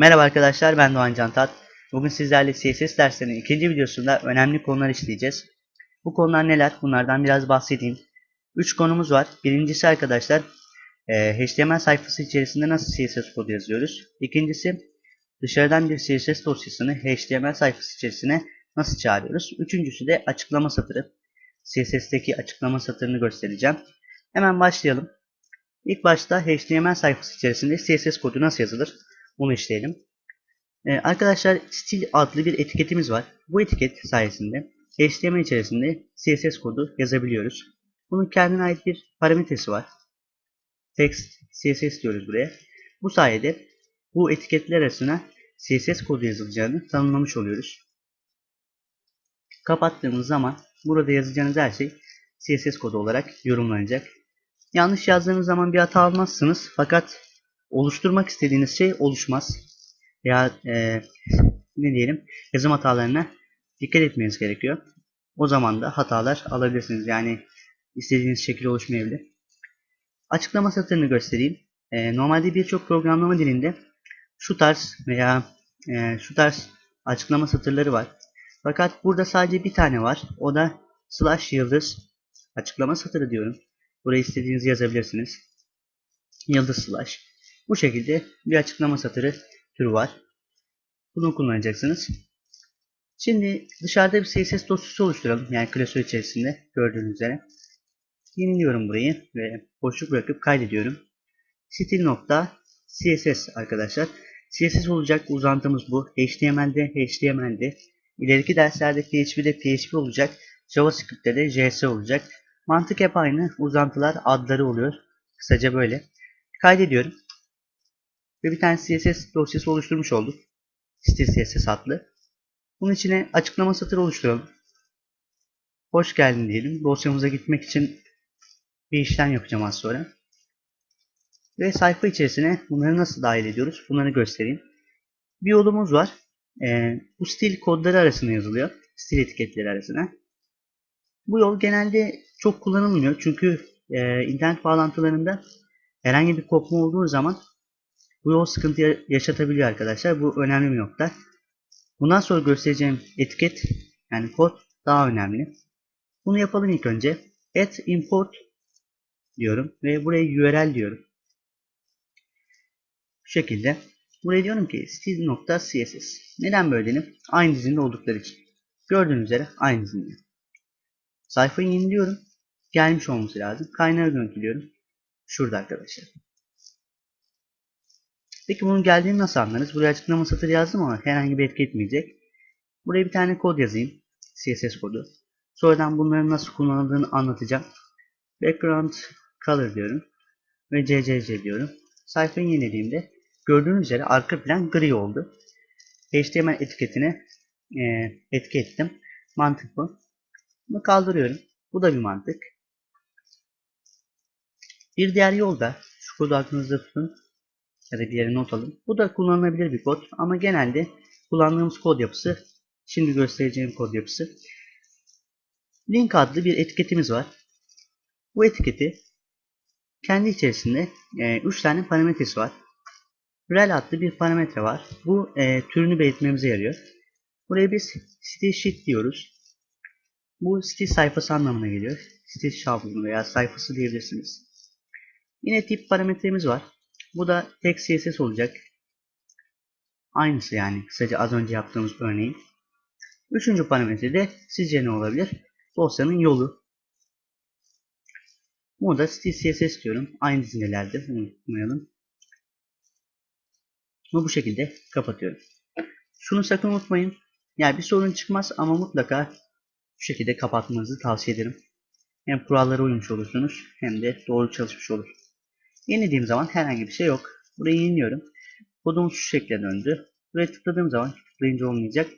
Merhaba arkadaşlar ben Doğan Cantat. Bugün sizlerle CSS derslerinin ikinci videosunda önemli konular işleyeceğiz. Bu konular neler? Bunlardan biraz bahsedeyim. 3 konumuz var. Birincisi arkadaşlar e, HTML sayfası içerisinde nasıl CSS kodu yazıyoruz. İkincisi dışarıdan bir CSS dosyasını HTML sayfası içerisine nasıl çağırıyoruz. Üçüncüsü de açıklama satırı. CSS'teki açıklama satırını göstereceğim. Hemen başlayalım. İlk başta HTML sayfası içerisinde CSS kodu nasıl yazılır? Bunu işleyelim. Ee, arkadaşlar stil adlı bir etiketimiz var. Bu etiket sayesinde HTML içerisinde CSS kodu yazabiliyoruz. Bunun kendine ait bir parametresi var. Text CSS diyoruz buraya. Bu sayede bu etiketler arasına CSS kodu yazılacağını tanımlamış oluyoruz. Kapattığımız zaman burada yazacağınız her şey CSS kodu olarak yorumlanacak. Yanlış yazdığınız zaman bir hata almazsınız fakat oluşturmak istediğiniz şey oluşmaz. Ya e, ne diyelim yazım hatalarına dikkat etmeniz gerekiyor. O zaman da hatalar alabilirsiniz. Yani istediğiniz şekilde oluşmayabilir. Açıklama satırını göstereyim. E, normalde birçok programlama dilinde şu tarz veya e, şu tarz açıklama satırları var. Fakat burada sadece bir tane var. O da slash yıldız açıklama satırı diyorum. Buraya istediğinizi yazabilirsiniz. Yıldız slash. Bu şekilde bir açıklama satırı türü var. Bunu kullanacaksınız. Şimdi dışarıda bir CSS dosyası oluşturalım. Yani klasör içerisinde gördüğünüz üzere. Yeniliyorum burayı ve boşluk bırakıp kaydediyorum. Stil.css arkadaşlar. CSS olacak uzantımız bu. HTML'de HTML'de. İleriki derslerde PHP'de PHP olacak. JavaScript'te de JS olacak. Mantık hep aynı. Uzantılar adları oluyor. Kısaca böyle. Kaydediyorum. Ve bir tane CSS dosyası oluşturmuş olduk. Stil CSS adlı. Bunun içine açıklama satırı oluşturalım. Hoş geldin diyelim. Dosyamıza gitmek için bir işlem yapacağım az sonra. Ve sayfa içerisine bunları nasıl dahil ediyoruz? Bunları göstereyim. Bir yolumuz var. Ee, bu stil kodları arasında yazılıyor. Stil etiketleri arasına. Bu yol genelde çok kullanılmıyor. Çünkü e, internet bağlantılarında herhangi bir kopma olduğu zaman bu yol sıkıntı yaşatabiliyor arkadaşlar. Bu önemli bir nokta. Bundan sonra göstereceğim etiket yani kod daha önemli. Bunu yapalım ilk önce. Add import diyorum ve buraya URL diyorum. Bu şekilde. Buraya diyorum ki stil.css. Neden böyle dedim? Aynı dizinde oldukları için. Gördüğünüz üzere aynı dizinde. Sayfayı yeniliyorum. Gelmiş olması lazım. Kaynağı görüntülüyorum. Şurada arkadaşlar. Peki bunun geldiğini nasıl anlarız? Buraya açıklama satırı yazdım ama herhangi bir etki etmeyecek. Buraya bir tane kod yazayım. CSS kodu. Sonradan bunların nasıl kullanıldığını anlatacağım. Background color diyorum. Ve CCC diyorum. Sayfayı yenilediğimde gördüğünüz üzere arka plan gri oldu. HTML etiketine e, etki ettim. Mantık bu. Bunu kaldırıyorum. Bu da bir mantık. Bir diğer yol da şu kodu aklınızda tutun ya da bir yere not alın. Bu da kullanılabilir bir kod ama genelde kullandığımız kod yapısı şimdi göstereceğim kod yapısı. Link adlı bir etiketimiz var. Bu etiketi kendi içerisinde 3 e, tane parametresi var. rel adlı bir parametre var. Bu e, türünü belirtmemize yarıyor. Buraya biz stil sheet diyoruz. Bu stil sayfası anlamına geliyor. Stil şablonu veya sayfası diyebilirsiniz. Yine tip parametremiz var. Bu da tek CSS olacak. Aynısı yani kısaca az önce yaptığımız örneğin. Üçüncü parametre de sizce ne olabilir? Dosyanın yolu. Burada CSS diyorum. Aynı dizinelerde unutmayalım. Bunu bu şekilde kapatıyorum. Şunu sakın unutmayın. Yani bir sorun çıkmaz ama mutlaka bu şekilde kapatmanızı tavsiye ederim. Hem kurallara uymuş olursunuz hem de doğru çalışmış olur. Yenilediğim zaman herhangi bir şey yok. Burayı yeniliyorum. Kodum şu şekilde döndü. Buraya tıkladığım zaman tıklayınca olmayacak.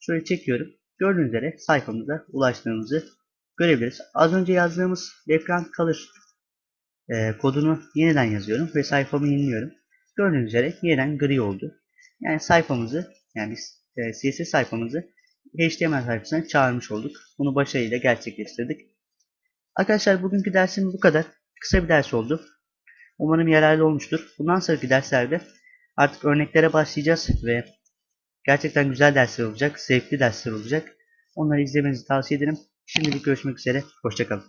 Şöyle çekiyorum. Gördüğünüz üzere sayfamıza ulaştığımızı görebiliriz. Az önce yazdığımız background color e, kodunu yeniden yazıyorum ve sayfamı yeniliyorum. Gördüğünüz üzere yeniden gri oldu. Yani sayfamızı yani biz e, CSS sayfamızı HTML sayfasına çağırmış olduk. Bunu başarıyla gerçekleştirdik. Arkadaşlar bugünkü dersimiz bu kadar. Kısa bir ders oldu. Umarım yararlı olmuştur. Bundan sonraki derslerde Artık örneklere başlayacağız ve gerçekten güzel dersler olacak, zevkli dersler olacak. Onları izlemenizi tavsiye ederim. Şimdilik görüşmek üzere, hoşçakalın.